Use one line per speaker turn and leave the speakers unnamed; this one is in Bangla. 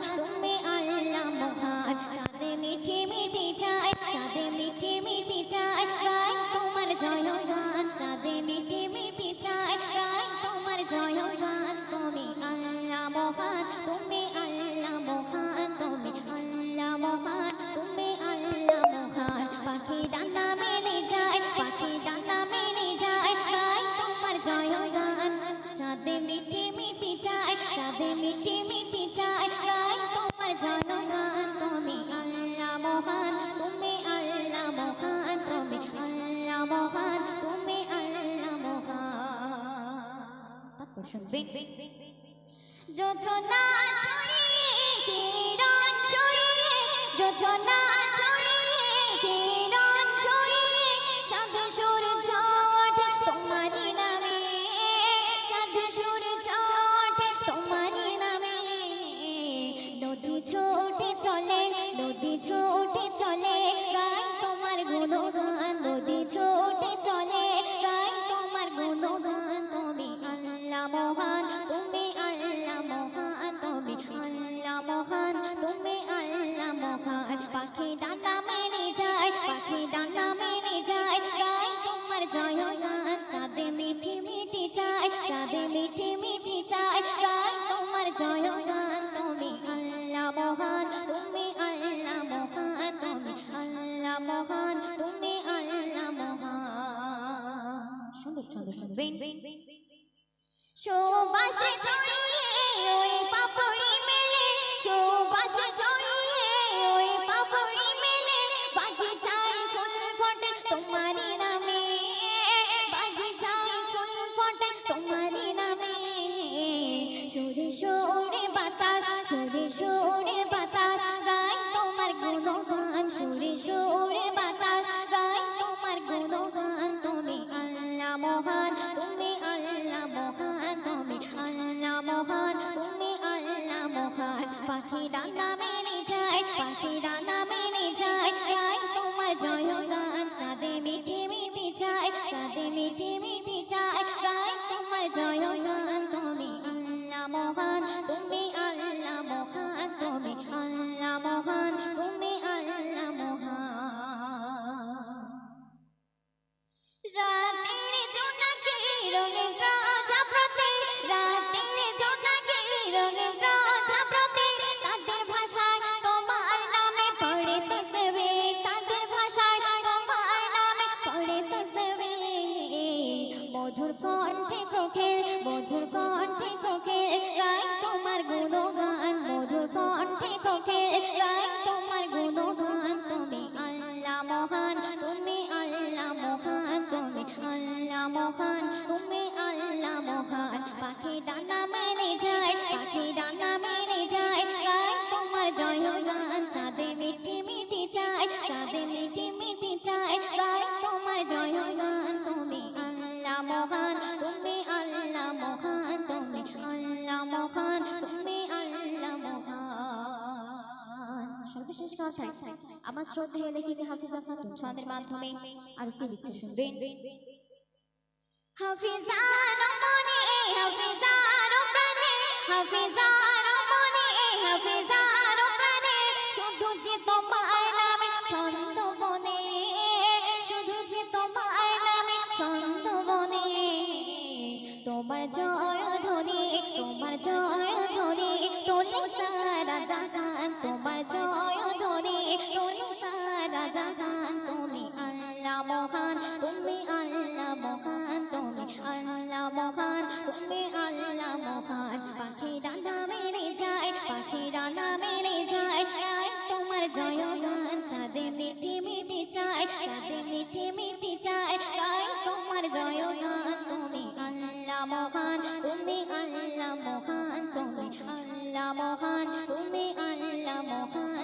том, что? চাঁদে মিঠে মিঠে চায় চাঁদে মিঠে মিঠে চায় গায় তোমার জয়গান তুমি আল্লাহ মহান তুমি আল্লাহ মহান তুমি আল্লাহ মহান তুমি আল্লাহ মহান। তারপর যোজনা কিরণ ছড়িয়ে যোজনা ছোটে চলে গায় তোমার গুণগান নদী ছোটে চলে গায় তোমার গুণগান তুমি আল্লাহ সুন্দর সুন্দর শুনবেন সুবাসে ছড়িয়ে ওই পাপড়ি মেলে, সুবাসে ছড়িয়ে ওই পাপড়ি মেলে, বাগিচায় ফুল ফোটে তোমারই নামে, বাগিচায় ফুল ফোটে তোমারই নামে। সুরে সুরে বাতাস, সুরে সুরে পাখি ডানা মেনে যায়, পাখি ডানা মেনে যায় তোমার জয় গান চাঁদে মিঠে মিঠে যায়, চাঁদে মিঠে মিঠে যায় তোমার জয়গান। মধুর কণ্ঠে কোকিল মধুর কণ্ঠে কোকিল গায় তোমার গুণগান। মধুর কণ্ঠে কোকিল গায় তোমার গুণগান। তুমি আল্লাহ মহান, তুমি আল্লাহ মহান। তুমি আল্লাহ মহান, তুমি আল্লাহ মহান। পাখি ডানা মেরে যায় পাখি ডানা সর্বশেষ কথায় আমার শ্রদ্ধেয় লেখিকা হাফিজা খাতুন ছন্দের মাধ্যমে আর কি লিখতে শুনবেন। হাফিজান প্রাণে শুধু যে তোমার নামে ছন্দ তোমার জয় ধ্বনি, তোমার জয় ধ্বনি তোলে সারা জাহান তোমার জয় ধ্বনি তোলে সারা জাহান তুমি আল্লাহ মহান, তুমি আল্লাহ মহান, তুমি আল্লাহ মহান, তুমি আল্লাহ মহান। পাখি ডানা মেরে যায়, পাখি ডানা মেরে যায় তোমার জয় গান, চাঁদে মিঠে মিঠে চায়, চাঁদে মিঠে মিঠে চায় তোমার জয় গান। আল্লাহ মহান তুমি আল্লাহ মহান তুমি আল্লাহ মহান তুমি আল্লাহ মহান।